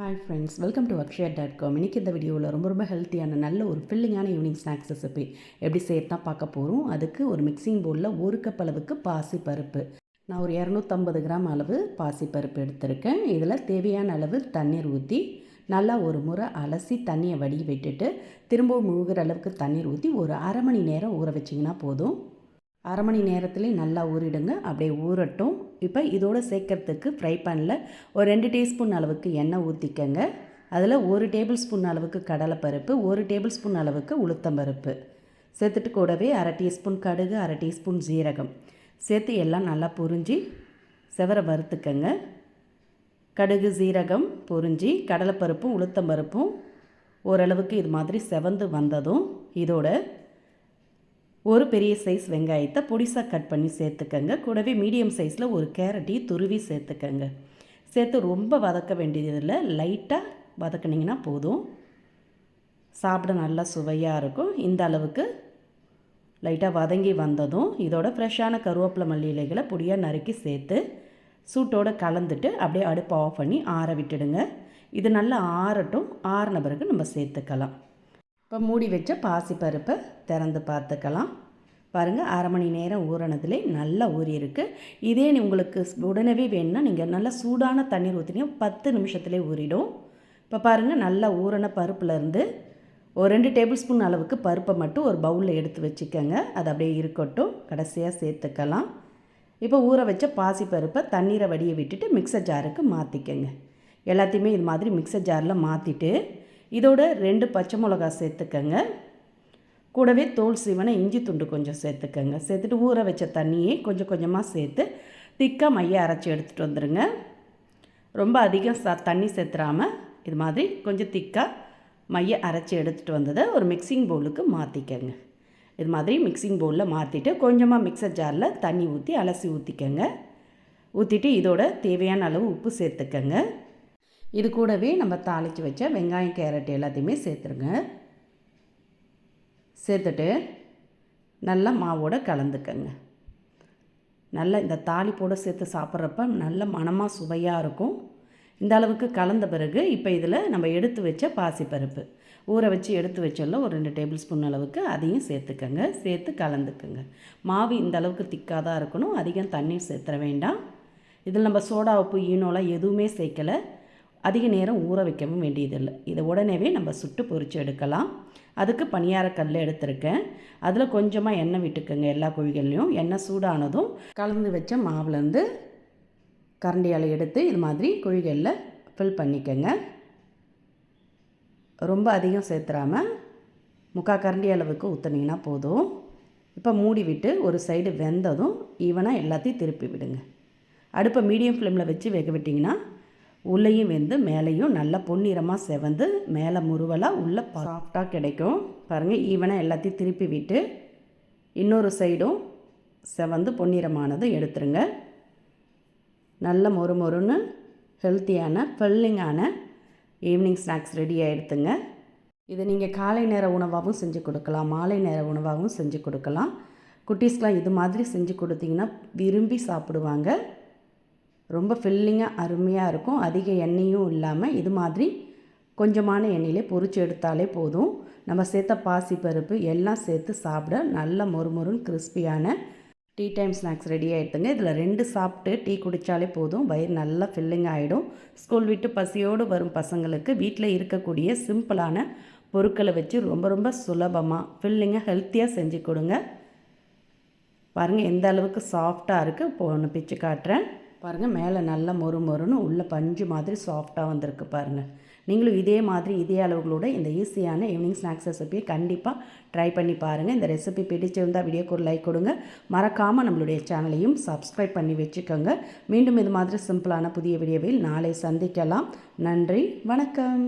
Hi friends welcome to Akshaya dot com இன்றைக்கி இந்த வீடியோவில் ரொம்ப ரொம்ப ஹெல்த்தியான நல்ல ஒரு ஃபில்லிங்கான ஈவினிங் ஸ்நாக்ஸ் ரெசிபி எப்படி செய்யறது தான் பார்க்க போகிறோம் அதுக்கு ஒரு மிக்சிங் போலில் ஒரு கப் அளவுக்கு பாசி பருப்பு நான் ஒரு இரநூத்தம்பது கிராம் அளவு பாசி பருப்பு எடுத்திருக்கேன். இதில் தேவையான அளவு தண்ணீர் ஊற்றி நல்லா ஒரு முறை அலசி தண்ணியை வடி விட்டுட்டு திரும்பவும் முழுகிற அளவுக்கு தண்ணீர் ஊற்றி ஒரு அரை மணி நேரம் ஊற வச்சிங்கன்னா போதும். அரை மணி நேரத்துலேயே நல்லா ஊறிடுங்க. அப்படியே ஊறட்டும். இப்போ இதோட சேர்க்கறதுக்கு ஃப்ரை பேனில் ஒரு ரெண்டு டீஸ்பூன் அளவுக்கு எண்ணெய் ஊற்றிக்கங்க அதில் ஒரு டேபிள் ஸ்பூன் அளவுக்கு கடலைப்பருப்பு ஒரு டேபிள் ஸ்பூன் அளவுக்கு உளுத்தம்பருப்பு. சேர்த்துட்டு கூடவே அரை டீஸ்பூன் கடுகு அரை டீஸ்பூன் ஜீரகம் சேர்த்து எல்லாம் நல்லா பொறிஞ்சி செவர வறுத்துக்கங்க. கடுகு ஜீரகம் பொறிஞ்சி கடலைப்பருப்பும் உளுத்தம்பருப்பும் ஓரளவுக்கு இது மாதிரி செவந்து வந்ததும் இதோட ஒரு பெரிய சைஸ் வெங்காயத்தை பொடிசாக கட் பண்ணி சேர்த்துக்கங்க. கூடவே மீடியம் சைஸில் ஒரு கேரட்டையும் துருவி சேர்த்துக்கங்க. சேர்த்து ரொம்ப வதக்க வேண்டியதில்லை லைட்டாக வதக்குனிங்கன்னா போதும். சாப்பிட நல்லா சுவையாக இருக்கும். இந்த அளவுக்கு லைட்டாக வதங்கி வந்ததும் இதோட ஃப்ரெஷ்ஷான கருவேப்பிலை மல்லி இலைகளை பொடியாக நறுக்கி சேர்த்து சூட்டோடு கலந்துட்டு அப்படியே அடுப்பு ஆஃப் பண்ணி ஆற விட்டுடுங்க. இது நல்லா ஆறட்டும். ஆறின பிறகு நம்ம சேர்த்துக்கலாம். இப்போ மூடி வச்ச பாசிப்பருப்பை திறந்து பார்த்துக்கலாம். பாருங்கள் அரை மணி நேரம் ஊறினதுலே நல்லா ஊறி இருக்குது இதே உங்களுக்கு உடனே வேணும்னா நீங்கள் நல்லா சூடான தண்ணீர் ஊற்றினீங்க பத்து நிமிஷத்துலேயே ஊறிடும். இப்போ பாருங்கள் நல்லா ஊறின பருப்புலேருந்து ஒரு ரெண்டு டேபிள் ஸ்பூன் அளவுக்கு பருப்பை மட்டும் ஒரு பவுலில் எடுத்து வச்சுக்கோங்க. அது அப்படியே இருக்கட்டும். கடைசியாக சேர்த்துக்கலாம். இப்போ ஊற வச்ச பாசி பருப்பை தண்ணீரை வடியை விட்டுட்டு மிக்சர் ஜாருக்கு மாற்றிக்கங்க எல்லாத்தையுமே இது மாதிரி மிக்சர் ஜாரில் மாற்றிட்டு இதோட ரெண்டு பச்சை மிளகா சேர்த்துக்கங்க. கூடவே தோல் சீவனை இஞ்சி துண்டு கொஞ்சம் சேர்த்துக்கங்க. சேர்த்துட்டு ஊற வச்ச தண்ணியை கொஞ்சம் கொஞ்சமாக சேர்த்து திக்காக மைய அரைச்சி எடுத்துகிட்டு வந்துடுங்க ரொம்ப அதிகம் ச தண்ணி சேர்த்துறாமல் இது மாதிரி கொஞ்சம் திக்காக மைய அரைச்சி எடுத்துகிட்டு வந்ததை ஒரு மிக்சிங் பவுலுக்கு மாற்றிக்கங்க இது மாதிரி மிக்சிங் பவுலில் மாற்றிட்டு கொஞ்சமாக மிக்சர் ஜாரில் தண்ணி ஊற்றி அலசி ஊற்றிக்கங்க ஊற்றிட்டு இதோட தேவையான அளவு உப்பு சேர்த்துக்கங்க. இது கூடவே நம்ம தாளித்து வச்ச வெங்காயம் கேரட் எல்லாத்தையுமே சேர்த்துருங்க. சேர்த்துட்டு நல்லா மாவோடு கலந்துக்கங்க. நல்லா இந்த தாளிப்போடு சேர்த்து சாப்பிட்றப்ப நல்ல மனமாக சுவையாக இருக்கும். இந்த அளவுக்கு கலந்த பிறகு இப்போ இதில் நம்ம எடுத்து வச்ச பாசிப்பருப்பு. ஊற வச்சு எடுத்து வச்சல ஒரு ரெண்டு டேபிள் ஸ்பூன் அளவுக்கு அதையும் சேர்த்துக்கங்க. சேர்த்து கலந்துக்குங்க. மாவு இந்த அளவுக்கு திக்காக தான் இருக்கணும். அதிகம் தண்ணீர் சேர்த்துற வேண்டாம். இதில் நம்ம சோடா உப்பு ஈனோலாம் எதுவுமே சேர்க்கலை. அதிக நேரம் ஊற வைக்கவும் வேண்டியதில்லை. இதை உடனேவே நம்ம சுட்டு பொறிச்சு எடுக்கலாம். அதுக்கு பணியார கல் எடுத்திருக்கேன். அதில் கொஞ்சமாக எண்ணெய் விட்டுக்கோங்க எல்லா குழிகள்லையும். எண்ணெய் சூடானதும் கலந்து வச்ச மாவுலேருந்து கரண்டியால் எடுத்து இது மாதிரி குழிகளில் ஃபில் பண்ணிக்கோங்க. ரொம்ப அதிகம் சேர்த்துறாமல் முக்கால் கரண்டி அளவுக்கு ஊற்றுனீங்கன்னா போதும். இப்போ மூடி விட்டு ஒரு சைடு வெந்ததும் ஈவனாக எல்லாத்தையும் திருப்பி விடுங்க. அடுப்பை மீடியம் ஃப்ளேமில் வச்சு வேக விட்டிங்கன்னா உள்ளேயும் வெந்து மேலேயும் நல்லா பொன்னிறமாக செவந்து மேலே முருவலாக உள்ளே சாஃப்டாக கிடைக்கும். பாருங்கள் ஈவனாக எல்லாத்தையும் திருப்பி விட்டு இன்னொரு சைடும் செவந்து பொன்னிறமானது எடுத்துருங்க. நல்ல மொறு மொறுன்னு ஹெல்த்தியான ஃபில்லிங்கான ஈவினிங் ஸ்நாக்ஸ் ரெடியாக எடுத்துங்க. இதை நீங்கள் காலை நேர உணவாகவும் செஞ்சு கொடுக்கலாம் மாலை நேர உணவாகவும் செஞ்சு கொடுக்கலாம். குட்டீஸ்க்கெலாம் இது மாதிரி செஞ்சு கொடுத்தீங்கன்னா விரும்பி சாப்பிடுவாங்க. ரொம்ப ஃபில்லிங்காக அருமையாக இருக்கும். அதிக எண்ணெயும் இல்லாமல் இது மாதிரி கொஞ்சமான எண்ணெயிலே பொறிச்சு எடுத்தாலே போதும். நம்ம சேர்த்த பாசி பருப்பு எல்லாம் சேர்த்து சாப்பிட நல்ல மொறுமொறுன்னு கிறிஸ்பியான டீ டைம் ஸ்நாக்ஸ் ரெடி ஆகிடுதுங்க இதில் ரெண்டு சாப்பிட்டு டீ குடித்தாலே போதும். வயிறு நல்லா ஃபில்லிங் ஆகிடும் ஸ்கூல் விட்டு பசியோடு வரும் பசங்களுக்கு வீட்டில் இருக்கக்கூடிய சிம்பிளான பொருட்களை வச்சு ரொம்ப ரொம்ப சுலபமாக ஃபில்லிங்காக ஹெல்த்தியாக செஞ்சு கொடுங்க. பாருங்கள் எந்த அளவுக்கு சாஃப்டாக இருக்குது இப்போ ஒன்று பிச்சு காட்டுறேன். பாருங்கள் மேலே நல்லா மொறு மொறுன்னு உள்ளே பஞ்சு மாதிரி சாஃப்டாக வந்திருக்கு பாருங்கள் நீங்களும் இதே மாதிரி இதே அளவுகளோட இந்த ஈஸியான ஈவினிங் ஸ்நாக்ஸ் ரெசிபியை கண்டிப்பாக ட்ரை பண்ணி பாருங்கள் இந்த ரெசிபி பிடிச்சிருந்தால் வீடியோக்கு ஒரு லைக் கொடுங்க. மறக்காமல் நம்மளுடைய சேனலையும் சப்ஸ்கிரைப் பண்ணி வச்சுக்கோங்க. மீண்டும் இது மாதிரி சிம்பிளான புதிய வீடியோவில் நாளை சந்திக்கலாம். நன்றி வணக்கம்.